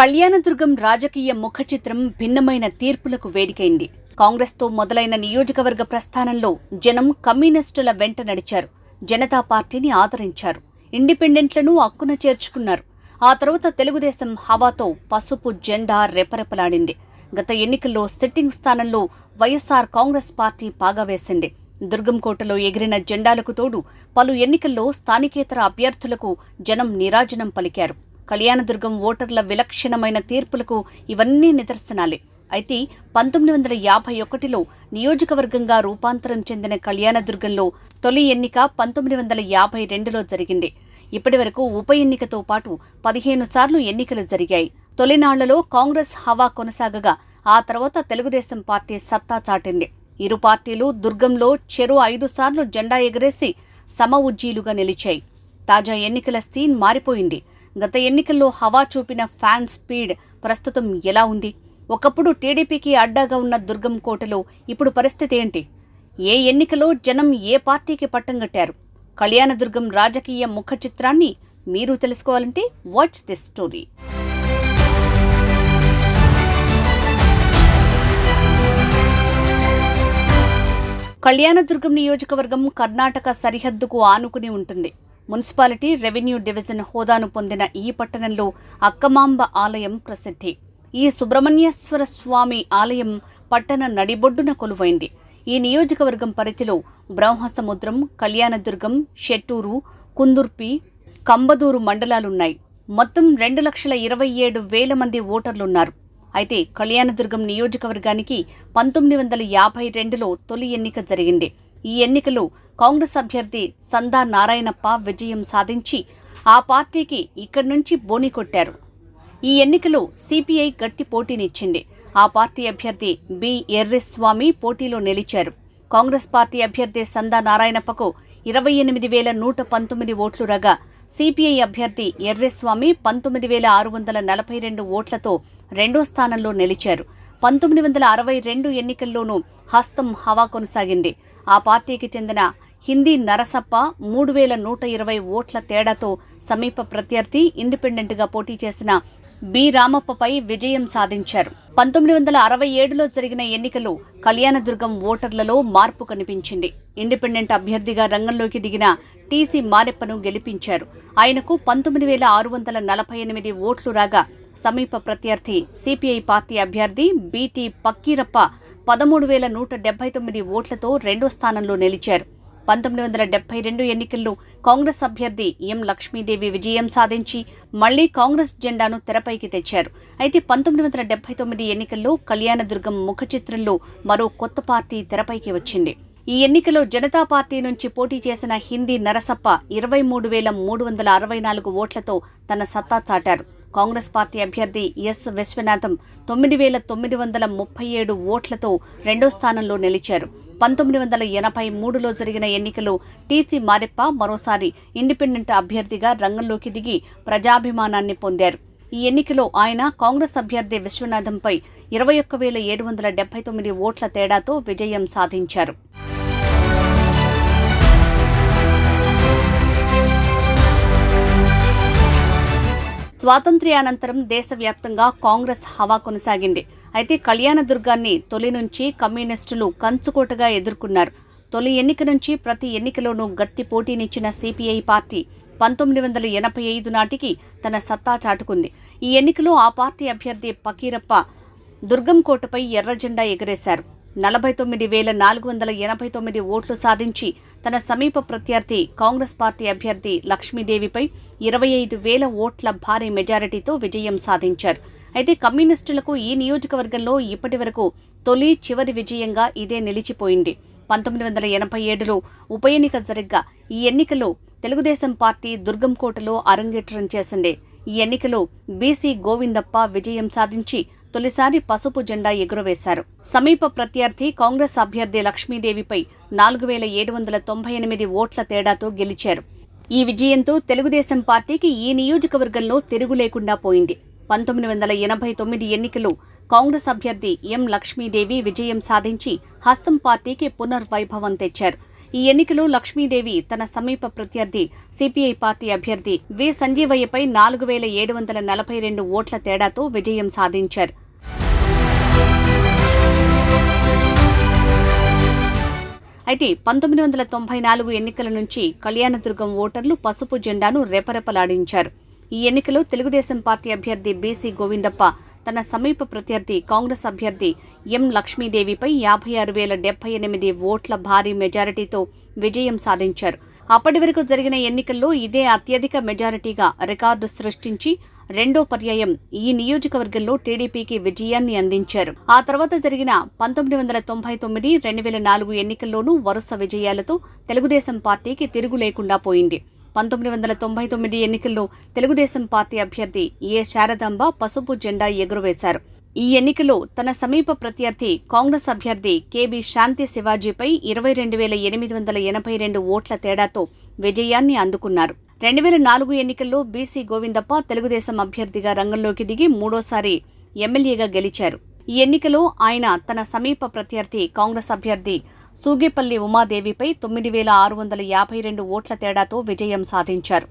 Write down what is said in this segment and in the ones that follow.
కళ్యాణదుర్గం రాజకీయ ముఖ చిత్రం భిన్నమైన తీర్పులకు వేదికైంది. కాంగ్రెస్తో మొదలైన నియోజకవర్గ ప్రస్థానంలో జనం కమ్యూనిస్టుల వెంట నడిచారు. జనతా పార్టీని ఆదరించారు. ఇండిపెండెంట్లను అక్కున చేర్చుకున్నారు. ఆ తర్వాత తెలుగుదేశం హవాతో పసుపు జెండా రెపరెపలాడింది. గత ఎన్నికల్లో సిట్టింగ్ స్థానంలో వైఎస్ఆర్ కాంగ్రెస్ పార్టీ పాగా వేసింది. దుర్గంకోటలో ఎగిరిన జెండాలకు తోడు పలు ఎన్నికల్లో స్థానికేతర అభ్యర్థులకు జనం నిరాజనం పలికారు. కళ్యాణదుర్గం ఓటర్ల విలక్షణమైన తీర్పులకు ఇవన్నీ నిదర్శనాలే. అయితే పంతొమ్మిది వందల యాభై ఒకటిలో నియోజకవర్గంగా రూపాంతరం చెందిన కళ్యాణదుర్గంలో తొలి ఎన్నిక పంతొమ్మిది వందల యాభై రెండులో జరిగింది. ఇప్పటివరకు ఉప ఎన్నికతో పాటు పదిహేను సార్లు ఎన్నికలు జరిగాయి. తొలినాళ్ళలో కాంగ్రెస్ హవా కొనసాగగా ఆ తర్వాత తెలుగుదేశం పార్టీ సత్తా చాటింది. ఇరు పార్టీలు దుర్గంలో చెరు ఐదు సార్లు జెండా ఎగరేసి సమ ఉజ్జీలుగా నిలిచాయి. తాజా ఎన్నికల సీన్ మారిపోయింది. గత ఎన్నికల్లో హవా చూపిన ఫ్యాన్ స్పీడ్ ప్రస్తుతం ఎలా ఉంది? ఒకప్పుడు టీడీపీకి అడ్డాగా ఉన్న దుర్గం కోటలో ఇప్పుడు పరిస్థితి ఏంటి? ఏ ఎన్నికలో జనం ఏ పార్టీకి పట్టం కట్టారు? కళ్యాణదుర్గం రాజకీయ ముఖ చిత్రాన్ని మీరు తెలుసుకోవాలంటే వాచ్ దిస్ స్టోరీ కళ్యాణదుర్గం నియోజకవర్గం కర్ణాటక సరిహద్దుకు ఆనుకుని ఉంటుంది. మున్సిపాలిటీ రెవెన్యూ డివిజన్ హోదాను పొందిన ఈ పట్టణంలో అక్కమాంబ ఆలయం ప్రసిద్ధి. ఈ సుబ్రహ్మణ్యేశ్వర స్వామి ఆలయం పట్టణ నడిబొడ్డున కొలువైంది. ఈ నియోజకవర్గం పరిధిలో బ్రహ్మసముద్రం కళ్యాణదుర్గం షెట్టూరు కుందుర్పి కంబదూరు మండలాలున్నాయి. మొత్తం రెండు లక్షల ఇరవై ఏడు వేల మంది ఓటర్లున్నారు. అయితే కళ్యాణదుర్గం నియోజకవర్గానికి పంతొమ్మిది వందల యాభై రెండులో తొలి ఎన్నిక జరిగింది. ఈ ఎన్నికలో కాంగ్రెస్ అభ్యర్థి సందా నారాయణప్ప విజయం సాధించి ఆ పార్టీకి ఇక్కడి నుంచి బోని కొట్టారు. ఈ ఎన్నికలో సిపిఐ గట్టి పోటీనిచ్చింది. ఆ పార్టీ అభ్యర్థి బి ఎర్రెస్వామి పోటీలో నిలిచారు. కాంగ్రెస్ పార్టీ అభ్యర్థి సందా నారాయణప్పకు ఇరవై ఎనిమిది వేల నూట పంతొమ్మిది ఓట్లు రాగా సిపిఐ అభ్యర్థి ఎర్రెస్వామి పంతొమ్మిది వేల ఆరు వందల నలభై రెండు ఓట్లతో రెండో స్థానంలో నిలిచారు. పంతొమ్మిది వందల అరవై రెండు ఎన్నికల్లోనూ హస్తం హవా కొనసాగింది. ఆ పార్టీకి చెందిన హిందీ నరసప్ప మూడు వేల నూట ఇరవై ఓట్ల తేడాతో సమీప ప్రత్యర్థి ఇండిపెండెంట్గా పోటీ చేసిన బి. రామప్పపై విజయం సాధించారు. పంతొమ్మిది వందల అరవై ఏడులో జరిగిన ఎన్నికలు కళ్యాణదుర్గం ఓటర్లలో మార్పు కనిపించింది. ఇండిపెండెంట్ అభ్యర్థిగా రంగంలోకి దిగిన టీసీ మారెప్పను గెలిపించారు. ఆయనకు పంతొమ్మిది వేల ఆరు వందల నలభై ఎనిమిది ఓట్లు రాగా సమీప ప్రత్యర్థి సిపిఐ పార్టీ అభ్యర్థి బీటీ పక్కీరప్ప పదమూడు వేల నూట డెబ్బై తొమ్మిది ఓట్లతో రెండో స్థానంలో నిలిచారు. పంతొమ్మిది వందల డెబ్బై రెండు ఎన్నికల్లో కాంగ్రెస్ అభ్యర్థి ఎం లక్ష్మీదేవి విజయం సాధించి మళ్ళీ కాంగ్రెస్ జెండాను తెరపైకి తెచ్చారు. అయితే పంతొమ్మిది వందల డెబ్బై తొమ్మిది ఎన్నికల్లో కళ్యాణదుర్గం ముఖ చిత్రంలో మరో కొత్త పార్టీ తెరపైకి వచ్చింది. ఈ ఎన్నికలో జనతా పార్టీ నుంచి పోటీ చేసిన హిందీ నరసప్ప ఇరవై మూడు వేల మూడు వందల అరవై నాలుగు ఓట్లతో తన సత్తా చాటారు. కాంగ్రెస్ పార్టీ అభ్యర్థి ఎస్ విశ్వనాథం తొమ్మిది వేల తొమ్మిది వందల ముప్పై ఏడు ఓట్లతో రెండో స్థానంలో నిలిచారు. పంతొమ్మిది వందల ఎనభై మూడులో జరిగిన ఎన్నికలో టీసీ మారెప్ప మరోసారి ఇండిపెండెంట్ అభ్యర్థిగా రంగంలోకి దిగి ప్రజాభిమానాన్ని పొందారు. ఈ ఎన్నికలో ఆయన కాంగ్రెస్ అభ్యర్థి విశ్వనాథంపై ఇరవై ఒక్క వేల ఏడు వందల డెబ్బై తొమ్మిది ఓట్ల తేడాతో విజయం సాధించారు. స్వాతంత్ర్యానంతరం దేశవ్యాప్తంగా కాంగ్రెస్ హవా కొనసాగింది. అయితే కళ్యాణదుర్గాన్ని తొలి నుంచి కమ్యూనిస్టులు కంచుకోటగా ఎదుర్కొన్నారు. తొలి ఎన్నిక నుంచి ప్రతి ఎన్నికలోనూ గట్టి పోటీనిచ్చిన సిపిఐ పార్టీ పంతొమ్మిది వందల ఎనభై ఐదు నాటికి తన సత్తా చాటుకుంది. ఈ ఎన్నికలో ఆ పార్టీ అభ్యర్థి పకీరప్ప దుర్గంకోటపై ఎర్రజెండా ఎగరేశారు. నలభై తొమ్మిది వేల నాలుగు వందల ఎనభై తొమ్మిది ఓట్లు సాధించి తన సమీప ప్రత్యర్థి కాంగ్రెస్ పార్టీ అభ్యర్థి లక్ష్మీదేవిపై ఇరవై ఐదు వేల ఓట్ల భారీ మెజారిటీతో విజయం సాధించారు. అయితే కమ్యూనిస్టులకు ఈ నియోజకవర్గంలో ఇప్పటి వరకు తొలి చివరి విజయంగా ఇదే నిలిచిపోయింది. పంతొమ్మిది వందల ఎనభై ఏడులో ఉప ఎన్నిక జరగ్గా ఈ ఎన్నికలో తెలుగుదేశం పార్టీ దుర్గంకోటలో అరంగేట్రం చేసింది. ఈ ఎన్నికలో బీసీ గోవిందప్ప విజయం సాధించి తొలిసారి పసుపు జెండా ఎగురవేశారు. సమీప ప్రత్యర్థి కాంగ్రెస్ అభ్యర్థి లక్ష్మీదేవిపై నాలుగు వేల ఏడు వందల తొంభై ఎనిమిది ఓట్ల తేడాతో గెలిచారు. ఈ విజయంతో తెలుగుదేశం పార్టీకి ఈ నియోజకవర్గంలో తిరుగు లేకుండా పోయింది. పంతొమ్మిది వందల ఎనభై తొమ్మిది ఎన్నికలు కాంగ్రెస్ అభ్యర్థి ఎం లక్ష్మీదేవి విజయం సాధించి హస్తం పార్టీకి పునర్వైభవం తెచ్చారు. ఈ ఎన్నికలో లక్ష్మీదేవి తన సమీప ప్రత్యర్థి సిపిఐ పార్టీ అభ్యర్థి వి. సంజీవయ్యపై నాలుగు వేల ఏడు వందల నలభై రెండు ఓట్ల తేడాతో విజయం సాధించారు. అయితే పంతొమ్మిది వందల తొంభై నాలుగు ఎన్నికల నుంచి కళ్యాణదుర్గం ఓటర్లు పసుపు జెండాను రెపరెపలాడించారు. ఈ ఎన్నికలో తెలుగుదేశం పార్టీ అభ్యర్థి బీసీ గోవిందప్ప తన సమీప ప్రత్యర్థి కాంగ్రెస్ అభ్యర్థి ఎం లక్ష్మీదేవిపై యాభై ఆరు వేల డెబ్బై ఎనిమిది ఓట్ల భారీ మెజారిటీతో విజయం సాధించారు. అప్పటి వరకు జరిగిన ఎన్నికల్లో ఇదే అత్యధిక మెజారిటీగా రికార్డు సృష్టించి రెండో పర్యాయం ఈ నియోజకవర్గంలో టీడీపీకి విజయాన్ని అందించారు. ఆ తర్వాత జరిగిన పంతొమ్మిది వందల తొంభై తొమ్మిది రెండు వేల నాలుగు ఎన్నికల్లోనూ వరుస విజయాలతో తెలుగుదేశం పార్టీకి తిరుగు లేకుండా పోయింది. పంతొమ్మిది వందల తొంభై తొమ్మిది ఎన్నికల్లో తెలుగుదేశం పార్టీ అభ్యర్థి ఏ శారదాంబ పసుపు జెండా ఎగురవేశారు. ఈ ఎన్నికలో తన సమీప ప్రత్యర్థి కాంగ్రెస్ అభ్యర్థి కేబి శాంతి శివాజీపై ఇరవై రెండు వేల ఎనిమిది వందల ఎనభై రెండు ఓట్ల తేడాతో విజయాన్ని అందుకున్నారు. రెండు వేల నాలుగు ఎన్నికల్లో బీసీ గోవిందప్ప తెలుగుదేశం అభ్యర్థిగా రంగంలోకి దిగి మూడోసారి ఎమ్మెల్యేగా గెలిచారు. ఈ ఎన్నికలో ఆయన తన సమీప ప్రత్యర్థి కాంగ్రెస్ అభ్యర్థి సూగిపల్లి ఉమాదేవిపై తొమ్మిది వేల ఆరు వందల యాభై రెండు ఓట్ల తేడాతో విజయం సాధించారు.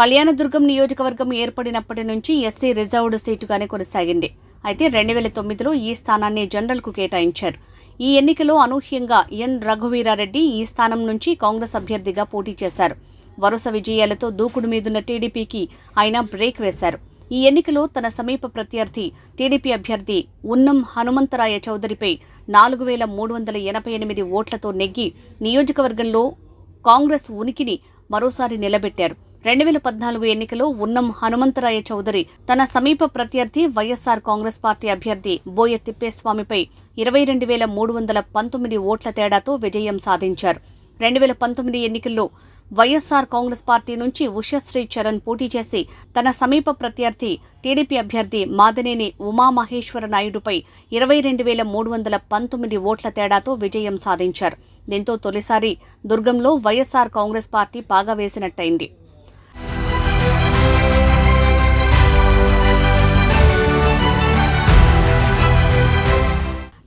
కళ్యాణదుర్గం నియోజకవర్గం ఏర్పడినప్పటి నుంచి ఎస్సీ రిజర్వ్డ్ సీటుగానే కొనసాగింది. అయితే రెండు వేల తొమ్మిదిలో ఈ స్థానాన్ని జనరల్కు కేటాయించారు. ఈ ఎన్నికలో అనూహ్యంగా ఎన్. రఘువీరారెడ్డి ఈ స్థానం నుంచి కాంగ్రెస్ అభ్యర్థిగా పోటీ చేశారు. వరుస విజయాలతో దూకుడు మీదున్న టీడీపీకి ఆయన బ్రేక్ వేశారు. ఈ ఎన్నికలో తన సమీప ప్రత్యర్థి టీడీపీ అభ్యర్థి ఉన్నం హనుమంతరాయ చౌదరిపై నాలుగు వేల మూడు వందల ఎనభై ఎనిమిది ఓట్లతో నెగ్గి నియోజకవర్గంలో కాంగ్రెస్ ఉనికిని మరోసారి నిలబెట్టారు. రెండు వేల పద్నాలుగు ఎన్నికలో ఉన్నం హనుమంతరాయ చౌదరి తన సమీప ప్రత్యర్థి వైఎస్సార్ కాంగ్రెస్ పార్టీ అభ్యర్థి బోయ తిప్పేస్వామిపై ఇరవై రెండు వేల మూడు వందల పంతొమ్మిది ఓట్ల తేడాతో విజయం సాధించారు. రెండు వేల పంతొమ్మిది ఎన్నికల్లో వైఎస్సార్ కాంగ్రెస్ పార్టీ నుంచి ఉషశ్రీ చరణ్ పోటీ చేసి తన సమీప ప్రత్యర్థి టీడీపీ అభ్యర్థి మాదనేని ఉమామహేశ్వర నాయుడుపై ఇరవై రెండు వేల మూడు వందల పంతొమ్మిది ఓట్ల తేడాతో విజయం సాధించారు. దీంతో తొలిసారి దుర్గంలో వైఎస్సార్ కాంగ్రెస్ పార్టీ పాగా వేసినట్టయింది.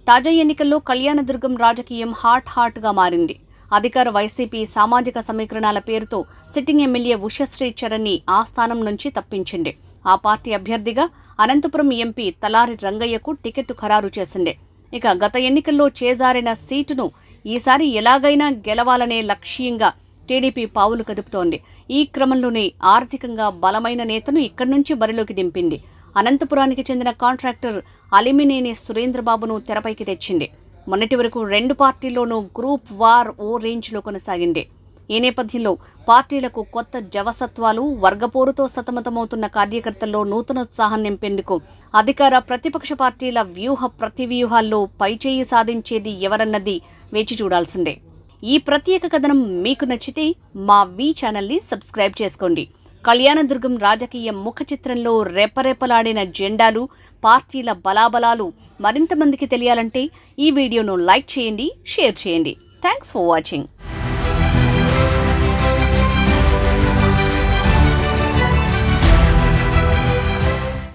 తాజా ఎన్నికల్లో కళ్యాణదుర్గం రాజకీయం హాట్ హాట్గా మారింది. అధికార వైసీపీ సామాజిక సమీకరణాల పేరుతో సిట్టింగ్ ఎమ్మెల్యే ఉషశ్రీ చరణ్ని ఆ స్థానం నుంచి తప్పించింది. ఆ పార్టీ అభ్యర్థిగా అనంతపురం ఎంపీ తలారి రంగయ్యకు టికెట్ ఖరారు చేసింది. ఇక గత ఎన్నికల్లో చేజారిన సీటును ఈసారి ఎలాగైనా గెలవాలనే లక్ష్యంగా టీడీపీ పావులు కదుపుతోంది. ఈ క్రమంలోనే ఆర్థికంగా బలమైన నేతను ఇక్కడి నుంచి బరిలోకి దింపింది. అనంతపురానికి చెందిన కాంట్రాక్టర్ అలిమినేని సురేంద్రబాబును తెరపైకి తెచ్చింది. మొన్నటి వరకు రెండు పార్టీల్లోనూ గ్రూప్ వార్ ఓ రేంజ్లో కొనసాగింది. ఈ నేపథ్యంలో పార్టీలకు కొత్త జవసత్వాలు వర్గపోరుతో సతమతమవుతున్న కార్యకర్తల్లో నూతనోత్సాహం నింపేందుకు అధికార ప్రతిపక్ష పార్టీల వ్యూహ ప్రతివ్యూహాల్లో పైచేయి సాధించేది ఎవరన్నది వేచి చూడాల్సిందే. ఈ ప్రత్యేక కథనం మీకు నచ్చితే మా వి ఛానల్ని సబ్స్క్రైబ్ చేసుకోండి. కళ్యాణదుర్గం రాజకీయ ముఖ చిత్రంలో రెపరెపలాడిన జెండాలు పార్టీల బలాబలాలు మరింత మందికి తెలియాలంటే ఈ వీడియోను లైక్ చేయండి షేర్ చేయండి. Thanks for watching